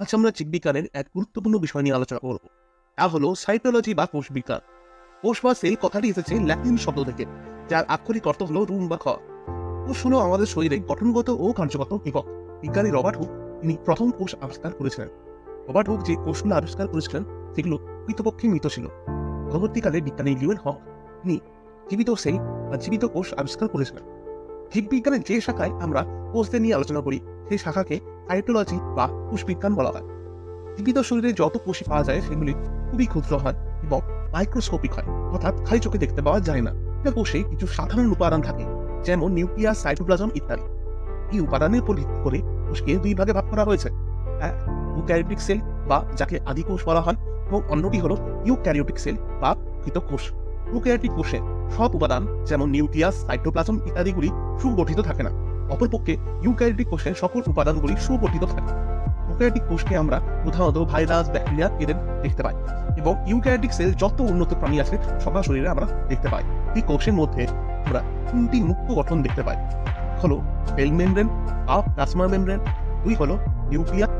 আজ আমরা জীববিজ্ঞানের এক গুরুত্বপূর্ণ বিষয় নিয়ে আলোচনা করব। তা হলো সাইটোলজি বা কোষবিজ্ঞান কোষ বা সেল কথাটি এসেছে ল্যাটিন শব্দ থেকে, যার আক্ষরিক অর্থ হলো রুম বা ঘর। কোষ হলো আমাদের শরীরে গঠনগত ও কার্যগত একক বিজ্ঞানী রবার্ট হুক, তিনি প্রথম কোষ আবিষ্কার করেছিলেন। রবার্ট হুক যে কোষগুলো আবিষ্কার করেছিলেন, সেগুলো প্রকৃতপক্ষে মৃত ছিল। পরবর্তীকালে বিজ্ঞানী লিওয়েন হক, তিনি জীবিত বা জীবিত কোষ আবিষ্কার করেছিলেন। জীববিজ্ঞানের যে শাখায় আমরা কোষদের নিয়ে আলোচনা করি সেই শাখাকে সাইটোলজি বা কোষবিজ্ঞান বলা হয়। জীবিত শরীরে যত কোষই পাওয়া যায়, সেগুলি খুবই ক্ষুদ্র হয় এবং মাইক্রোস্কোপিক হয়। অর্থাৎ খালি চোখে দেখতে পাওয়া যায় না। এটা কোষে কিছু সাধারণ উপাদান থাকে, যেমন নিউক্লিয়াস সাইটোপ্লাজম ইত্যাদি। এই উপাদানের উপর ভিত্তি করে কোষকে দুই ভাগে ভাগ করা হয়েছে। ইউক্যারিওটিক সেল বা যাকে আদি কোষ বলা হয় এবং অন্যটি হলো ইউক্যারিওটিক সেল বা কৃত কোষ। প্রোক্যারিওটিক কোষে সব উপাদান, যেমন নিউক্লিয়াস সাইটোপ্লাজম ইত্যাদিগুলি সুগঠিত থাকে না। অপরপক্ষে ইউক্যারিটিক কোষের সকল উপাদানগুলি সুগঠিত থাকে। ইউক্যারিটিক কোষকে আমরা প্রধানত ভাইরাস, ব্যাকটেরিয়া, এদের দেখতে পাই এবং ইউক্যারিটিক সেল যত উন্নত প্রাণী আছে, সবার শরীরে আমরা দেখতে পাই। এই কোষের মধ্যে আমরা তিনটি মুক্ত গঠন দেখতে পাই। হলো বেল মেমব্রেন বা প্লাজমা মেমব্রেন, দুই হলো নিউক্লিয়াস